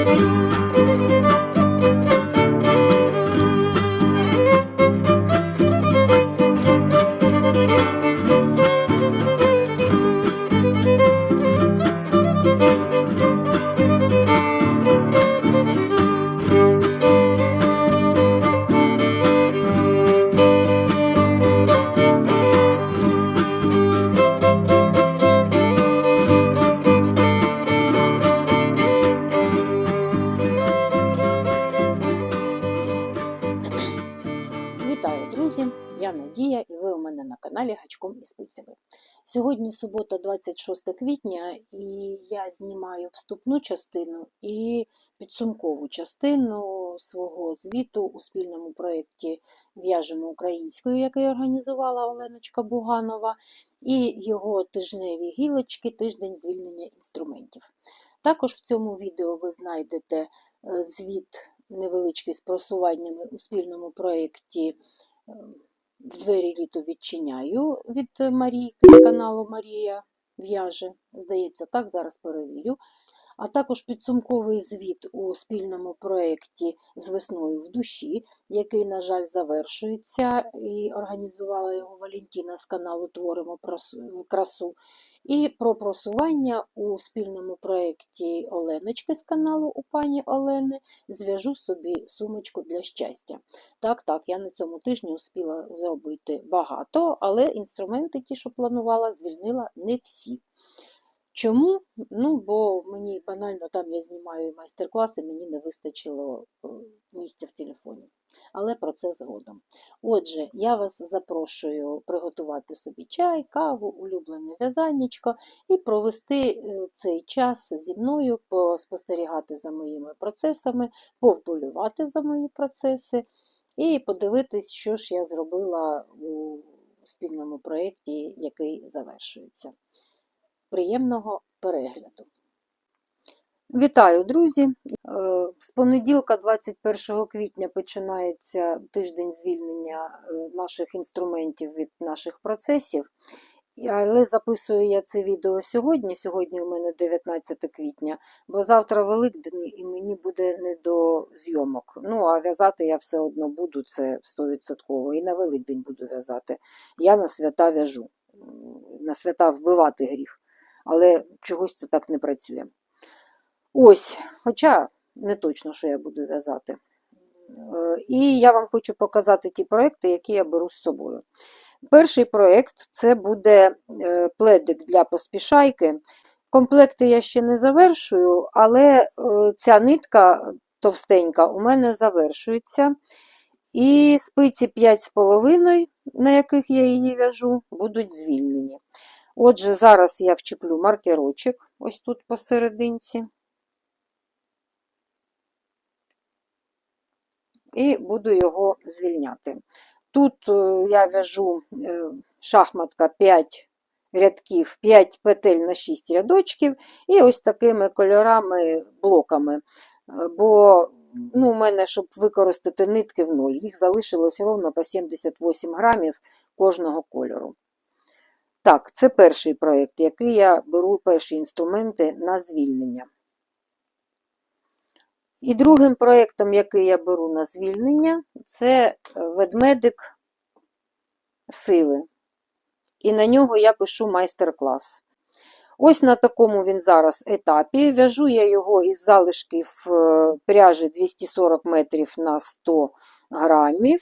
Вітаю, субота, 26 квітня, і я знімаю вступну частину і підсумкову частину свого звіту у спільному проєкті В'яжемо українською, який організувала Оленочка Буганова, і його тижневі гілочки, тиждень звільнення інструментів. Також в цьому відео ви знайдете е, звіт невеличкий з просуваннями у спільному проєкті е, в двері літо відчиняю від Марійки каналу Марія В'яже. Здається, так, зараз перевірю. А також підсумковий звіт у спільному проєкті з весною в душі, який, на жаль, завершується, і організувала його Валентіна з каналу Творимо красу. І про просування у спільному проєкті Оленочки з каналу у пані Олени зв'яжу собі сумочку для щастя. Так, так, я на цьому тижні успіла зробити багато, але інструменти, ті, що планувала, звільнила не всі. Чому? Ну, бо мені банально там я знімаю майстер-класи, мені не вистачило місця в телефоні. Але про це згодом. Отже, я вас запрошую приготувати собі чай, каву, улюблене в'язаннячко і провести е, цей час зі мною, поспостерігати за моїми процесами, повболювати за мої процеси і подивитись, що ж я зробила у спільному проєкті, який завершується. Приємного перегляду! Вітаю, друзі! Е, З понеділка, 21 квітня, починається тиждень звільнення е, наших інструментів від наших процесів. Але записую я це відео сьогодні. Сьогодні у мене 19 квітня, бо завтра Великдень і мені буде не до зйомок. Ну, а в'язати я все одно буду, це 100%. І на Великдень буду в'язати. Я на свята в'яжу. На свята вбивати гріх. Але чогось це так не працює. Ось, хоча не точно, що я буду в'язати. Е, І я вам хочу показати ті проекти, які я беру з собою. Перший проєкт це буде е, пледик для поспішайки. Комплекти я ще не завершую, але е, ця нитка товстенька у мене завершується. І спиці 5,5, на яких я її в'яжу, будуть звільнені. Отже, зараз я вчеплю маркерочок ось тут посерединці. І буду його звільняти. Тут е, я в'яжу е, шахматка 5 рядків, 5 петель на 6 рядочків, і ось такими кольорами, блоками. Е, Бо ну, у мене, щоб використати нитки в ноль, їх залишилось ровно по 78 грамів кожного кольору. Так, це перший проєкт, який я беру перші інструменти на звільнення. І другим проєктом, який я беру на звільнення, це ведмедик сили. І на нього я пишу майстер-клас. Ось на такому він зараз етапі. В'яжу я його із залишків е, пряжі 240 метрів на 100 грамів.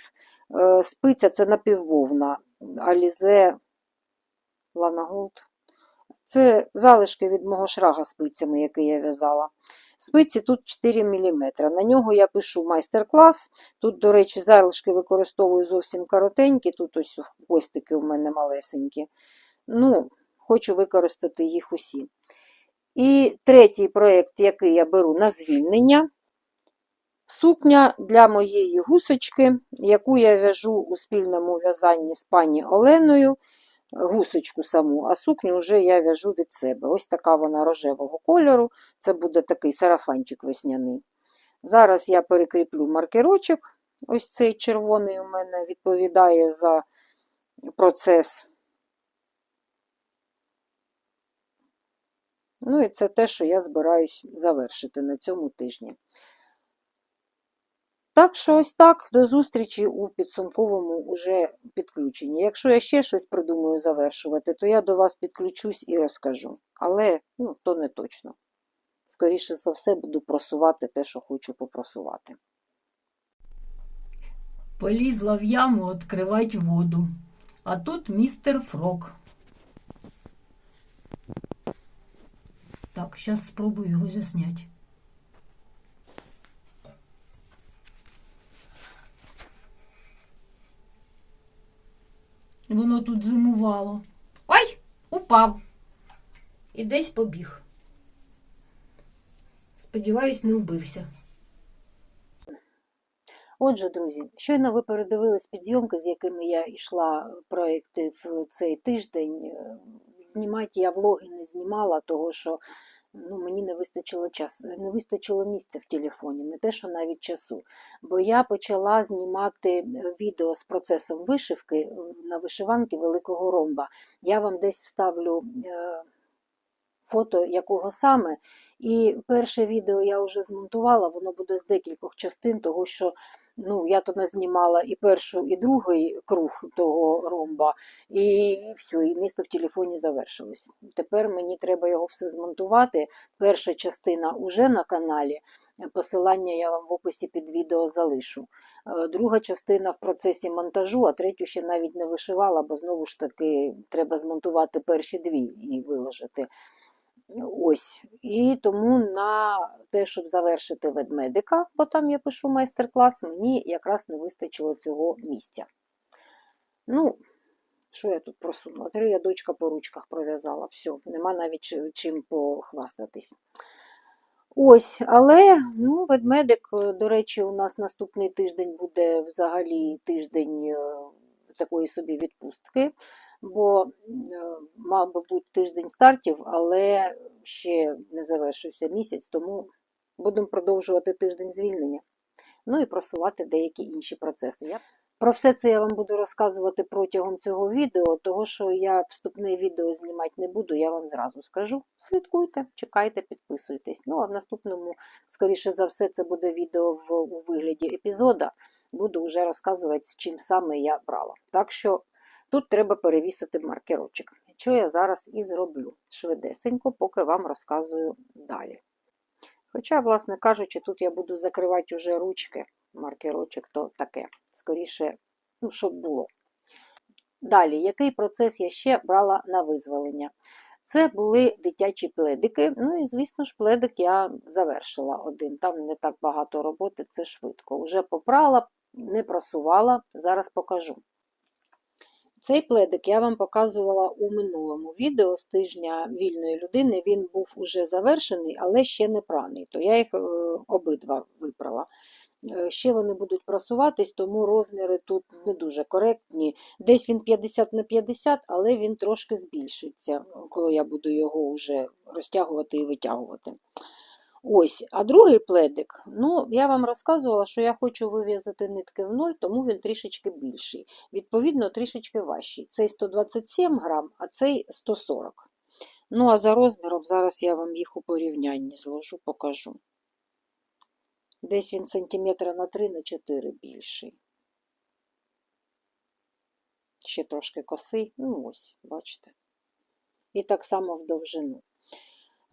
Е, Спиця це напіввовна, Alize Lana Це залишки від мого шрага спицями, який я в'язала. Спиці тут 4 мм. На нього я пишу майстер-клас. Тут, до речі, залишки використовую зовсім коротенькі, тут ось хвостики у мене малесенькі. Ну, Хочу використати їх усі. І третій проєкт, який я беру на звільнення, сукня для моєї гусочки, яку я в'яжу у спільному в'язанні з пані Оленою гусочку саму, а сукню вже я в'яжу від себе. Ось така вона рожевого кольору. Це буде такий сарафанчик весняний. Зараз я перекріплю маркерочок. Ось цей червоний у мене відповідає за процес. Ну і це те, що я збираюсь завершити на цьому тижні. Так що ось так, до зустрічі у підсумковому уже підключенні. Якщо я ще щось придумаю завершувати, то я до вас підключусь і розкажу. Але ну, то не точно. Скоріше за все, буду просувати те, що хочу попросувати. Полізла в яму відкривати воду. А тут містер Фрог. Так, зараз спробую його засняти. Воно тут зимувало. Ой! Упав. І десь побіг. Сподіваюсь, не вбився. Отже, друзі, щойно ви передивились підйомки, з якими я йшла проекти в цей тиждень. Е, Знімати я влоги не знімала, того що ну, мені не вистачило часу, не вистачило місця в телефоні, не те, що навіть часу. Бо я почала знімати е, відео з процесом вишивки е, на вишиванки великого ромба. Я вам десь вставлю е, фото якого саме. І перше відео я вже змонтувала, воно буде з декількох частин, того що ну, я то не знімала і першу, і другий круг того ромба, і все, і місто в телефоні завершилось. Тепер мені треба його все змонтувати. Перша частина уже на каналі. Посилання я вам в описі під відео залишу. Е, Друга частина в процесі монтажу, а третю ще навіть не вишивала, бо знову ж таки треба змонтувати перші дві і виложити. Ось. І тому на те, щоб завершити ведмедика, бо там я пишу майстер-клас, мені якраз не вистачило цього місця. Ну, що я тут просунула? Три рядочка по ручках пров'язала. Все, нема навіть чим похвастатись. Ось, але ну, ведмедик, е, до речі, у нас наступний тиждень буде взагалі тиждень е, такої собі відпустки, бо е, мав би бути тиждень стартів, але ще не завершився місяць, тому будемо продовжувати тиждень звільнення. Ну і просувати деякі інші процеси. Про все це я вам буду розказувати протягом цього відео, того що я вступне відео знімати не буду, я вам зразу скажу. Слідкуйте, чекайте, підписуйтесь. Ну а в наступному, скоріше за все, це буде відео в, у вигляді епізода. Буду вже розказувати, з чим саме я брала. Так що тут треба перевісити маркерочок. Що я зараз і зроблю швидесенько, поки вам розказую далі. Хоча, власне кажучи, тут я буду закривати уже ручки, маркерочок то таке, скоріше, ну, щоб було. Далі, який процес я ще брала на визволення? Це були дитячі пледики. Ну і, звісно ж, пледик я завершила один. Там не так багато роботи, це швидко. Уже попрала, не просувала, зараз покажу. Цей пледик я вам показувала у минулому відео з тижня вільної людини. Він був уже завершений, але ще не праний. То я їх е, обидва випрала. Е, Ще вони будуть просуватись, тому розміри тут не дуже коректні. Десь він 50 на 50, але він трошки збільшиться, коли я буду його вже розтягувати і витягувати. Ось, а другий пледик, ну, я вам розказувала, що я хочу вив'язати нитки в ноль, тому він трішечки більший. Відповідно, трішечки важчий. Цей 127 грам, а цей 140. Ну, а за розміром зараз я вам їх у порівнянні зложу, покажу. Десь він сантиметра на 3 на 4 більший. Ще трошки косий, ну ось, бачите. І так само в довжину.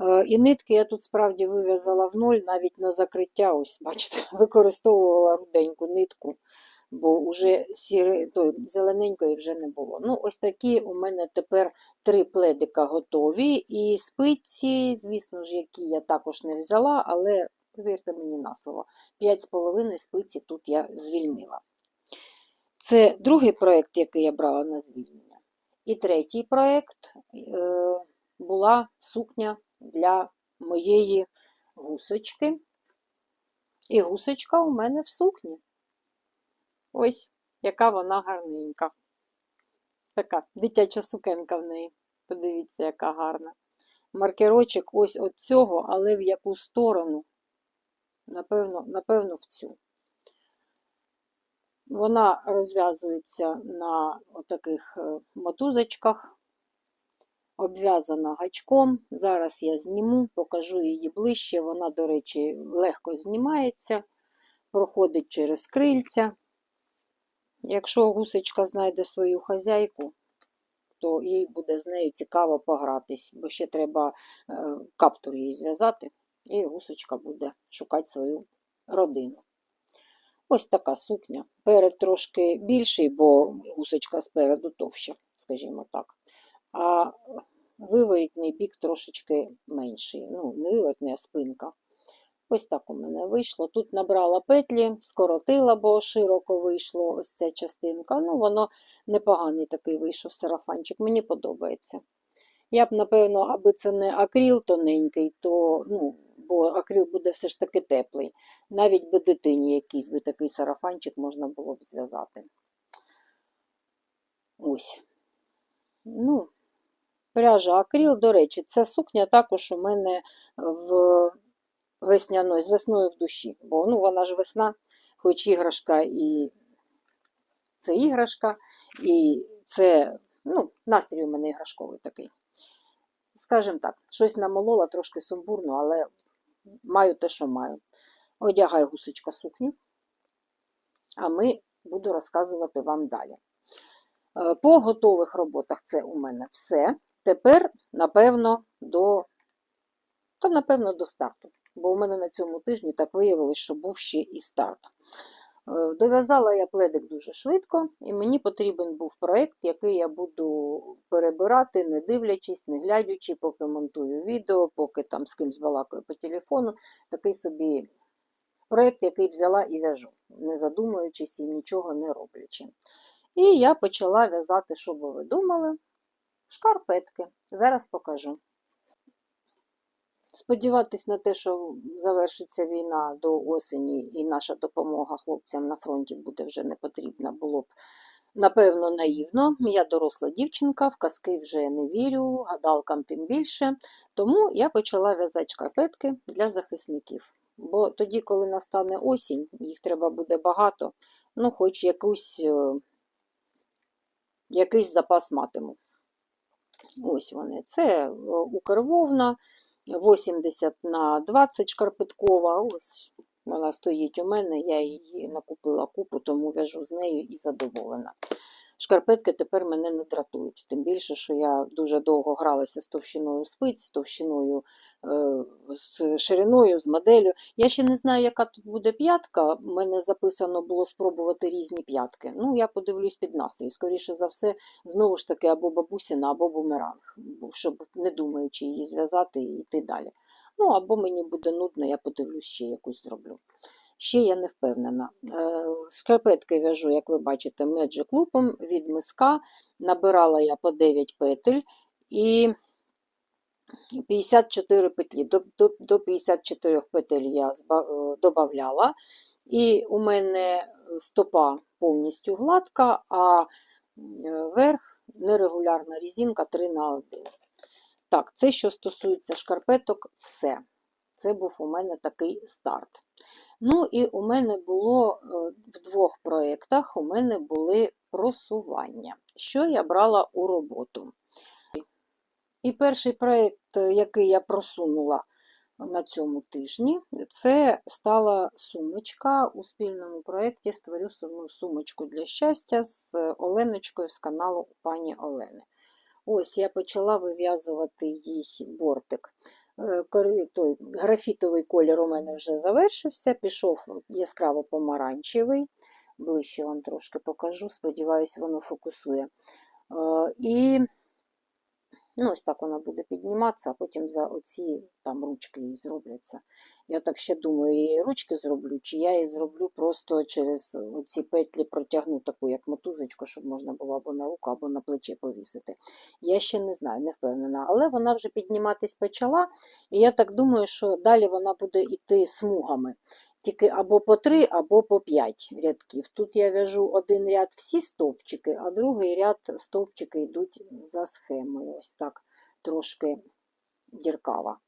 Е, І нитки я тут справді вив'язала в ноль, навіть на закриття, ось, бачите, використовувала руденьку нитку, бо вже сіри, той, зелененької вже не було. Ну, ось такі у мене тепер три пледика готові. І спиці, звісно ж, які я також не взяла, але повірте мені на слово, 5,5 спиці тут я звільнила. Це другий проєкт, який я брала на звільнення. І третій проєкт е, була сукня для моєї гусочки. І гусочка у мене в сукні. Ось, яка вона гарненька. Така дитяча сукенка в неї. Подивіться, яка гарна. Маркерочок ось от цього, але в яку сторону? Напевно, напевно, в цю. Вона розв'язується на отаких е, мотузочках. Обв'язана гачком. Зараз я зніму, покажу її ближче. Вона, до речі, легко знімається, проходить через крильця. Якщо гусечка знайде свою хазяйку, то їй буде з нею цікаво погратись, бо ще треба е, каптур їй зв'язати, і гусочка буде шукати свою родину. Ось така сукня. Перед трошки більший, бо гусочка спереду товща, скажімо так. А виворітний бік трошечки менший. Ну, не виворітний, а спинка. Ось так у мене вийшло. Тут набрала петлі, скоротила, бо широко вийшло ось ця частинка. Ну, воно непоганий такий вийшов сарафанчик, мені подобається. Я б, напевно, аби це не акріл тоненький, то, ну, бо акріл буде все ж таки теплий. Навіть би дитині якийсь би такий сарафанчик можна було б зв'язати. Ось. Ну, пряжа акріл, до речі, ця сукня також у мене в весняною, з весною в душі. Бо ну, вона ж весна, хоч іграшка і це іграшка, і це ну, настрій у мене іграшковий такий. Скажімо так, щось намолола трошки сумбурно, але маю те, що маю. Одягай гусечка сукню, а ми буду розказувати вам далі. Е, По готових роботах це у мене все. Тепер, напевно, до, та, напевно, до старту. Бо у мене на цьому тижні так виявилось, що був ще і старт. Е, Дов'язала я пледик дуже швидко, і мені потрібен був проєкт, який я буду перебирати, не дивлячись, не глядячи, поки монтую відео, поки там з кимсь балакаю по телефону. Такий собі проєкт, який взяла і в'яжу, не задумуючись і нічого не роблячи. І я почала в'язати, що би ви думали, шкарпетки. Зараз покажу. Сподіватись на те, що завершиться війна до осені і наша допомога хлопцям на фронті буде вже не потрібна, було б напевно наївно. Я доросла дівчинка, в казки вже не вірю, гадалкам тим більше. Тому я почала в'язати шкарпетки для захисників. Бо тоді, коли настане осінь, їх треба буде багато, ну, хоч якусь, е, якийсь запас матиму. Ось вони. Це е, укрвовна. 80 на 20 шкарпеткова. Ось вона стоїть у мене, я її накупила купу, тому в'яжу з нею і задоволена. Шкарпетки тепер мене не дратують. Тим більше, що я дуже довго гралася з товщиною спиць, з товщиною, е, з шириною, з моделлю. Я ще не знаю, яка тут буде п'ятка. У мене записано було спробувати різні п'ятки. Ну, я подивлюсь під настрій. Скоріше за все, знову ж таки, або бабусіна, або бумеранг, щоб не думаючи її зв'язати і йти далі. Ну, або мені буде нудно, я подивлюсь, ще якусь зроблю. Ще я не впевнена. Е, Шкарпетки в'яжу, як ви бачите, Magic Loop від миска. Набирала я по 9 петель і 54 петлі. До, до, до 54 петель я е, додавала. І у мене стопа повністю гладка, а е, верх нерегулярна різинка 3 на 1. Так, це що стосується шкарпеток, все. Це був у мене такий старт. Ну і у мене було е, в двох проєктах у мене були просування, що я брала у роботу. І перший проєкт, е, який я просунула на цьому тижні, це стала сумочка у спільному проєкті Створю сумочку для щастя з Оленочкою з каналу пані Олени. Ось я почала вив'язувати їй бортик. Е, той графітовий колір у мене вже завершився, пішов яскраво помаранчевий. Ближче вам трошки покажу, сподіваюсь, воно фокусує. Е, І ну, ось так вона буде підніматися, а потім за оці там ручки її зробляться. Я так ще думаю, я її ручки зроблю, чи я її зроблю просто через оці петлі протягну таку, як мотузочку, щоб можна було або на руку, або на плече повісити. Я ще не знаю, не впевнена. Але вона вже підніматись почала, і я так думаю, що далі вона буде йти смугами. Тільки або по три, або по п'ять рядків. Тут я в'яжу один ряд всі стовпчики, а другий ряд стовпчики йдуть за схемою. Ось так трошки діркава.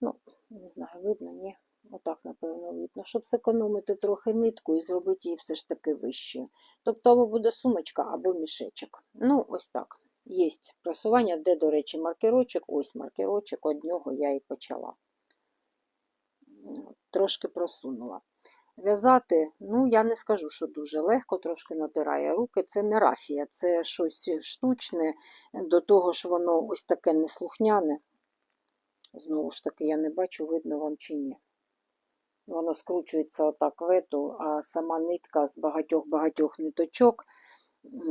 Ну, не знаю, видно, ні. Отак, напевно, видно. Щоб зекономити трохи нитку і зробити її все ж таки вищою. Тобто, або буде сумочка, або мішечок. Ну, ось так. Є просування, де, до речі, маркерочок. Ось маркерочок, од нього я і почала. Трошки просунула. В'язати, ну, я не скажу, що дуже легко, трошки натирає руки. Це не рафія, це щось штучне, до того ж воно ось таке неслухняне. Знову ж таки, я не бачу, видно вам чи ні. Воно скручується отак в а сама нитка з багатьох-багатьох ниточок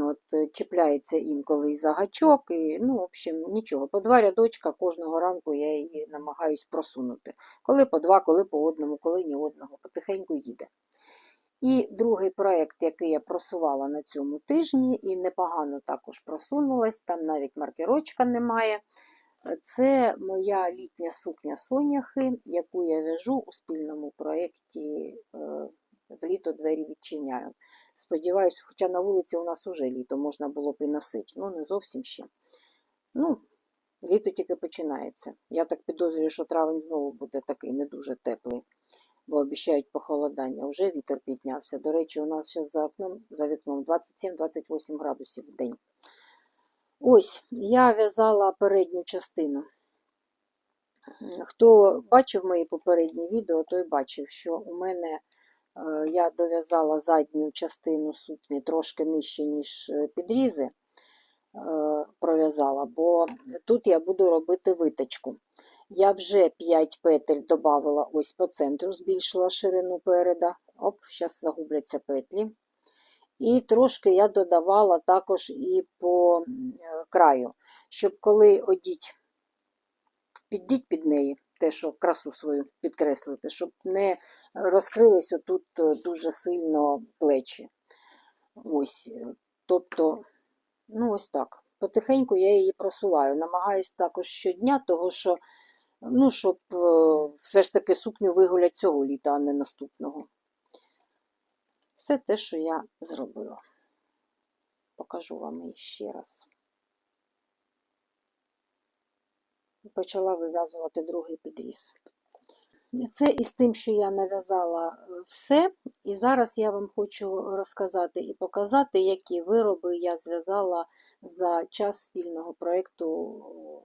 от, е, чіпляється інколи і за гачок, і, ну, в общем, нічого. По два рядочка кожного ранку я її намагаюсь просунути. Коли по два, коли по одному, коли ні одного, потихеньку їде. І другий проєкт, який я просувала на цьому тижні, і непогано також просунулась, там навіть маркерочка немає. Це моя літня сукня Соняхи, яку я в'яжу у спільному проєкті е, літо двері відчиняю. Сподіваюсь, хоча на вулиці у нас уже літо можна було б і носити, ну не зовсім ще. Ну, літо тільки починається. Я так підозрюю, що травень знову буде такий не дуже теплий, бо обіцяють похолодання. Вже вітер піднявся. До речі, у нас зараз за окном, за вікном 27-28 градусів в день. Ось, я в'язала передню частину. Хто бачив мої попередні відео, той бачив, що у мене я дов'язала задню частину сукні трошки нижче, ніж е, підрізи е, пров'язала, бо тут я буду робити виточку. Я вже 5 петель додавала ось по центру, збільшила ширину переда. Оп, зараз загубляться петлі. І трошки я додавала також і по е, краю, щоб коли одіть, піддіть під неї, те, що красу свою підкреслити, щоб не розкрились отут е, дуже сильно плечі. Ось, е, тобто, ну ось так. Потихеньку я її просуваю. Намагаюсь також щодня, того що, ну, щоб все ж таки сукню вигулять цього літа, а не наступного. Це те, що я зробила. Покажу вам її ще раз. Почала вив'язувати другий підріз. Це із тим, що я нав'язала все. І зараз я вам хочу розказати і показати, які вироби я зв'язала за час спільного проєкту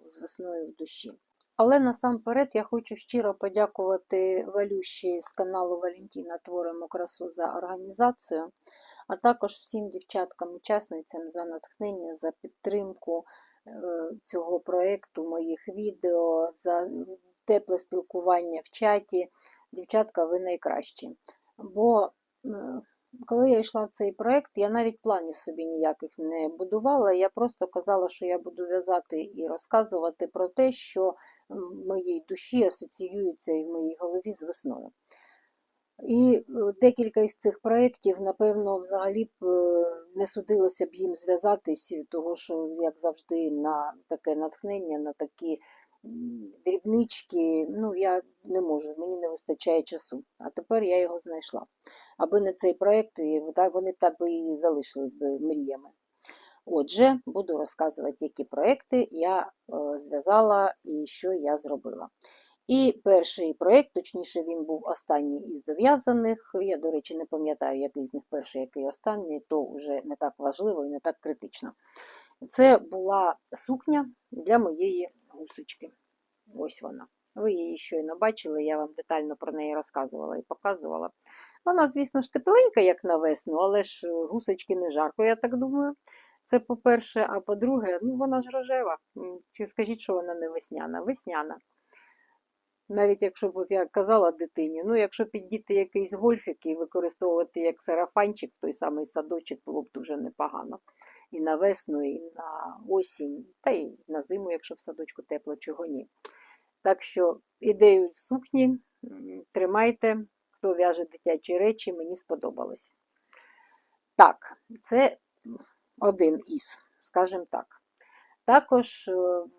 з весною в душі. Але насамперед я хочу щиро подякувати Валющі з каналу Валентіна Творимо красу за організацію, а також всім дівчаткам-учасницям за натхнення, за підтримку е, цього проєкту, моїх відео, за тепле спілкування в чаті. Дівчатка, ви найкращі. Бо е, коли я йшла в цей проєкт, я навіть планів собі ніяких не будувала. Я просто казала, що я буду в'язати і розказувати про те, що в моїй душі асоціюється і в моїй голові з весною. І е, декілька із цих проєктів, напевно, взагалі б е, не судилося б їм зв'язатись, того що, як завжди, на таке натхнення, на такі дрібнички, ну, я не можу, мені не вистачає часу. А тепер я його знайшла. Аби не цей проєкт, вони б так би і залишились би мріями. Отже, буду розказувати, які проєкти я е, зв'язала і що я зробила. І перший проєкт, точніше, він був останній із дов'язаних. Я, до речі, не пам'ятаю, який з них перший, який останній, то вже не так важливо і не так критично. Це була сукня для моєї гусочки. Ось вона. Ви її щойно бачили, я вам детально про неї розказувала і показувала. Вона, звісно ж, тепленька, як на весну, але ж гусочки не жарко, я так думаю. Це по-перше, а по-друге, ну вона ж рожева. Чи скажіть, що вона не весняна? Весняна. Навіть якщо б, я казала дитині, ну якщо піддіти якийсь гольфік і використовувати як сарафанчик, той самий садочок було б дуже непогано. І на весну, і на осінь, та й на зиму, якщо в садочку тепло, чого ні. Так що ідею сукні тримайте, хто в'яже дитячі речі, мені сподобалось. Так, це один із, скажімо так. Також е,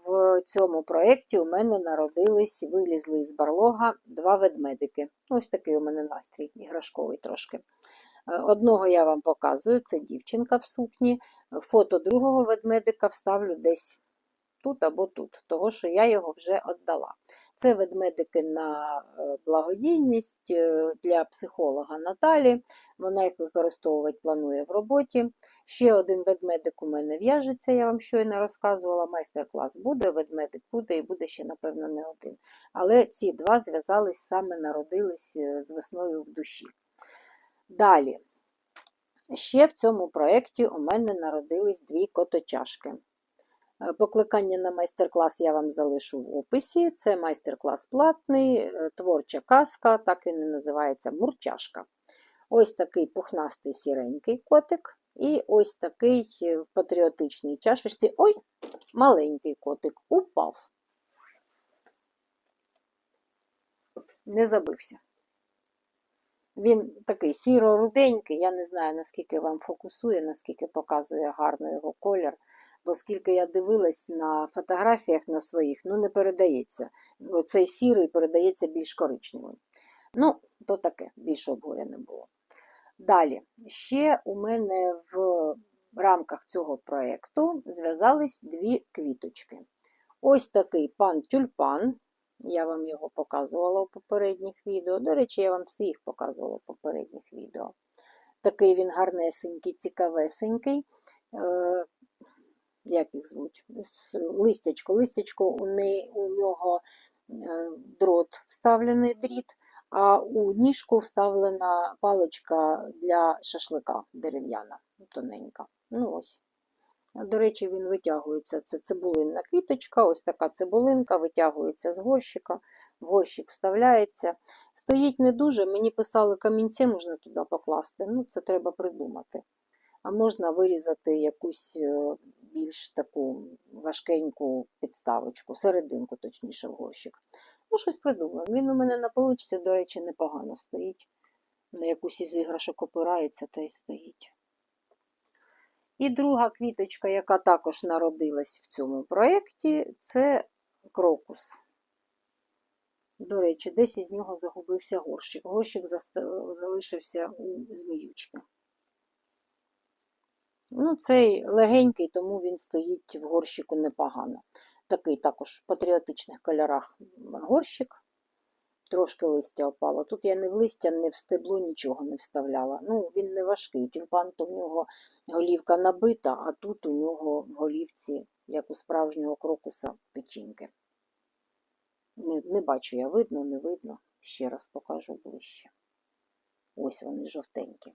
в цьому проєкті у мене народились, вилізли з барлога два ведмедики. Ось такий у мене настрій, іграшковий трошки. Е, одного я вам показую, це дівчинка в сукні. Фото другого ведмедика вставлю десь тут або тут, того що я його вже віддала. Це ведмедики на е, благодійність е, для психолога Наталі. Вона їх використовувати планує в роботі. Ще один ведмедик у мене в'яжеться, я вам щойно розказувала. Майстер-клас буде, ведмедик буде і буде ще, напевно, не один. Але ці два зв'язались саме народились е, з весною в душі. Далі. Ще в цьому проєкті у мене народились дві коточашки. Е, Покликання на майстер-клас я вам залишу в описі. Це майстер-клас платний, е, творча казка, так він і називається мурчашка. Ось такий пухнастий сіренький котик, і ось такий е, в патріотичній чашечці. Ой, маленький котик упав. Не забився. Він такий сіро-руденький, я не знаю, наскільки вам фокусує, наскільки показує гарно його колір. Бо скільки я дивилась на фотографіях на своїх, ну не передається. Оцей сірий передається більш коричневим. Ну, то таке, більше обгоря не було. Далі, ще у мене в рамках цього проєкту зв'язались дві квіточки. Ось такий пан тюльпан. Я вам його показувала у попередніх відео. До речі, я вам всіх показувала у попередніх відео. Такий він гарнесенький, цікавесенький. Е, як їх звуть? Листячко. Листячко у, не, у нього е, дрот вставлений дріт, а у ніжку вставлена паличка для шашлика дерев'яна, тоненька. Ну ось. До речі, він витягується. Це цибулинна квіточка, ось така цибулинка витягується з горщика, в горщик вставляється. Стоїть не дуже, мені писали, камінці можна туди покласти. Ну, це треба придумати. А можна вирізати якусь е, більш таку важкеньку підставочку, серединку, точніше, в горщик. Ну, щось придумав. Він у мене на поличці, до речі, непогано стоїть. На якусь із іграшок опирається та й стоїть. І друга квіточка, яка також народилась в цьому проєкті, це крокус. До речі, десь із нього загубився горщик. Горщик залишився у зміючки. Ну, цей легенький, тому він стоїть в горщику непогано. Такий також в патріотичних кольорах горщик. Трошки листя опало. Тут я не в листя, не в стебло нічого не вставляла. Ну, він не важкий. Тюльпан то в нього голівка набита, а тут у нього в голівці, як у справжнього крокуса, печінки. Не, не бачу я, видно, не видно. Ще раз покажу ближче. Ось вони жовтенькі.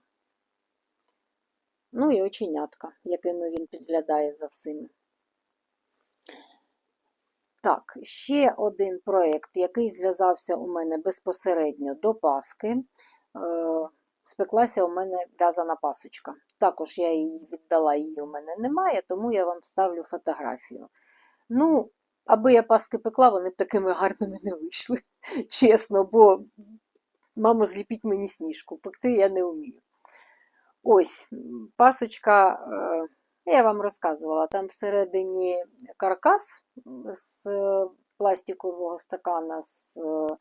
Ну і оченятка, якими він підглядає за всіми. Так, ще один проєкт, який зв'язався у мене безпосередньо до Паски. Е, спеклася у мене в'язана пасочка. Також я її віддала, її у мене немає, тому я вам вставлю фотографію. Ну, аби я паски пекла, вони б такими гарними не вийшли, чесно, бо мамо, зліпіть мені сніжку, пекти я не вмію. Ось, пасочка, е, я вам розказувала, там всередині каркас з пластикового стакана, з, е,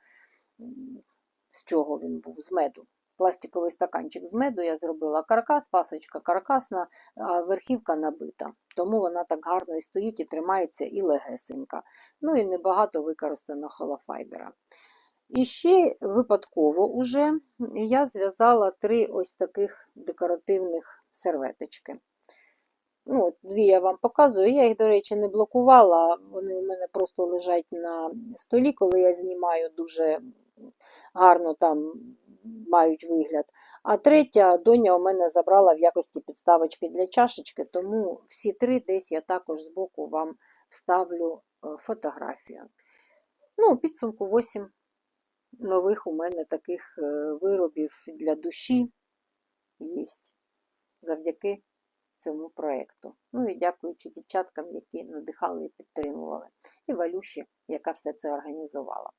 з чого він був? З меду. Пластиковий стаканчик з меду я зробила каркас, пасочка каркасна, а верхівка набита. Тому вона так гарно і стоїть, і тримається, і легесенька. Ну і небагато використано холофайбера. І ще випадково уже я зв'язала три ось таких декоративних серветочки. Ну, дві я вам показую. Я їх, до речі, не блокувала, вони у мене просто лежать на столі, коли я знімаю, дуже гарно там мають вигляд. А третя доня у мене забрала в якості підставочки для чашечки, тому всі три десь я також збоку вам вставлю е, фотографію. Ну, підсумку 8 нових у мене таких е, виробів для душі є завдяки цьому проєкту. Ну і дякуючи дівчаткам, які надихали і підтримували, і Валюші, яка все це організувала.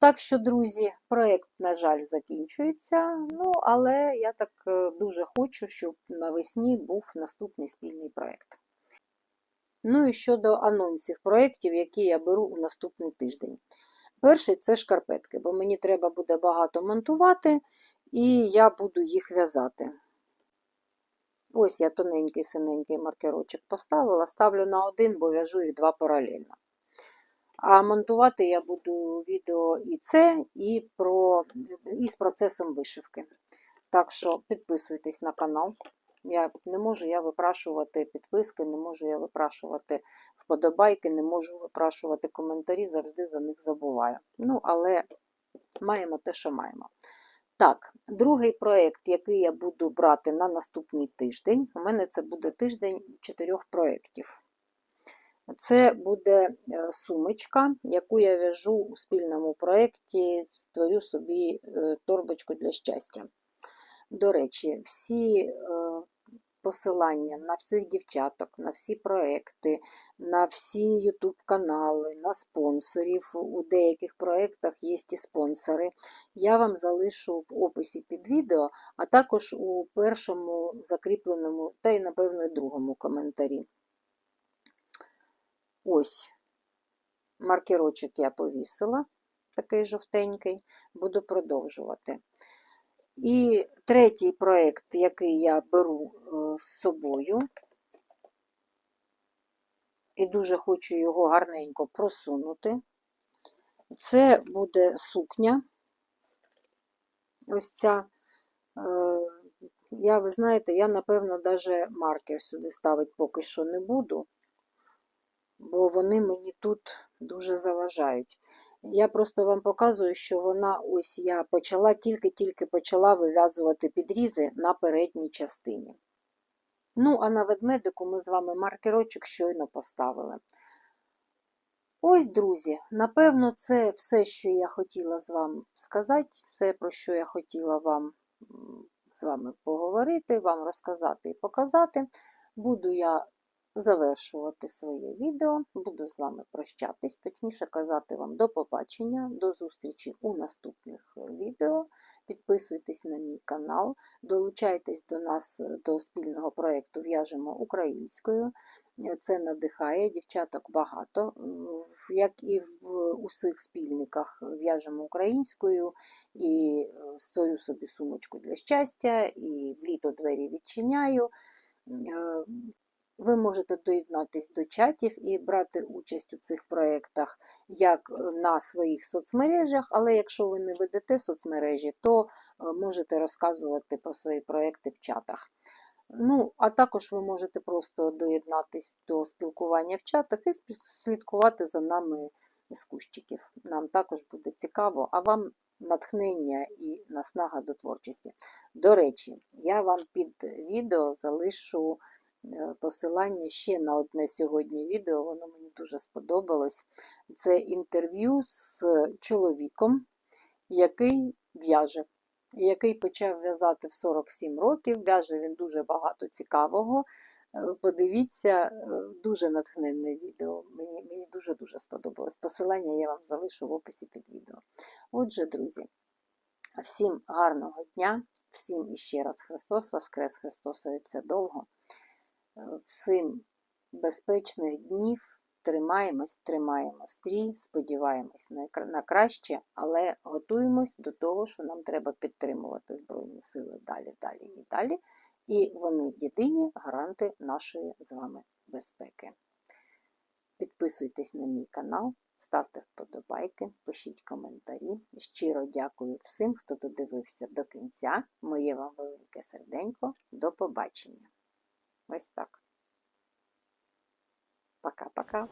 Так що, друзі, проєкт, на жаль, закінчується. Ну, але я так е, дуже хочу, щоб навесні був наступний спільний проєкт. Ну і щодо анонсів проєктів, які я беру у наступний тиждень. Перший це шкарпетки, бо мені треба буде багато монтувати, і я буду їх в'язати. Ось я тоненький синенький маркерочок поставила, ставлю на один, бо в'яжу їх два паралельно. А монтувати я буду відео і це, і, про, і з процесом вишивки. Так що підписуйтесь на канал. Я не можу я випрашувати підписки, не можу я випрашувати вподобайки, не можу випрашувати коментарі, завжди за них забуваю. Ну, але маємо те, що маємо. Так, другий проєкт, який я буду брати на наступний тиждень, у мене це буде тиждень чотирьох проєктів. Це буде е, сумочка, яку я в'яжу у спільному проєкті, створю собі е, торбочку для щастя. До речі, всі е, посилання на всіх дівчаток, на всі проекти, на всі YouTube канали, на спонсорів. У деяких проєктах є і спонсори. Я вам залишу в описі під відео, а також у першому закріпленому та й, напевно, другому коментарі. Ось маркерочок я повісила, такий жовтенький, буду продовжувати. І третій проєкт, який я беру е, з собою, і дуже хочу його гарненько просунути, це буде сукня. Ось ця. Е, Я, ви знаєте, я, напевно, навіть маркер сюди ставити поки що не буду, бо вони мені тут дуже заважають. Я просто вам показую, що вона ось я почала, тільки-тільки почала вив'язувати підрізи на передній частині. Ну, а на ведмедику ми з вами маркерочок щойно поставили. Ось, друзі, напевно, це все, що я хотіла з вами сказати, все, про що я хотіла вам з вами поговорити, вам розказати і показати. Буду я завершувати своє відео, буду з вами прощатись, точніше казати вам до побачення, до зустрічі у наступних відео. Підписуйтесь на мій канал, долучайтесь до нас до спільного проєкту В'яжемо українською. Це надихає, дівчаток багато. Як і в усіх спільниках в'яжемо українською, і е, створю собі сумочку для щастя, і в літо двері відчиняю. Е, Ви можете доєднатись до чатів і брати участь у цих проєктах як на своїх соцмережах, але якщо ви не ведете соцмережі, то е, можете розказувати про свої проєкти в чатах. Ну, а також ви можете просто доєднатись до спілкування в чатах і слідкувати за нами з кущиків. Нам також буде цікаво, а вам натхнення і наснага до творчості. До речі, я вам під відео залишу е, посилання ще на одне сьогодні відео, воно мені дуже сподобалось. Це інтерв'ю з чоловіком, який в'яже який почав в'язати в 47 років. В'яже він дуже багато цікавого. Е, Подивіться, е, дуже натхненне відео. Мені, дуже-дуже сподобалось. Посилання я вам залишу в описі під відео. Отже, друзі, всім гарного дня, всім іще раз Христос Воскрес, Христосується довго. Всім безпечних днів. Тримаємось, тримаємо стрій, сподіваємось на краще, але готуємось до того, що нам треба підтримувати Збройні Сили далі, далі і далі. І вони єдині гаранти нашої з вами безпеки. Підписуйтесь на мій канал, ставте вподобайки, пишіть коментарі. Щиро дякую всім, хто додивився до кінця. Моє вам велике серденько. До побачення. Ось так. Пока-пока.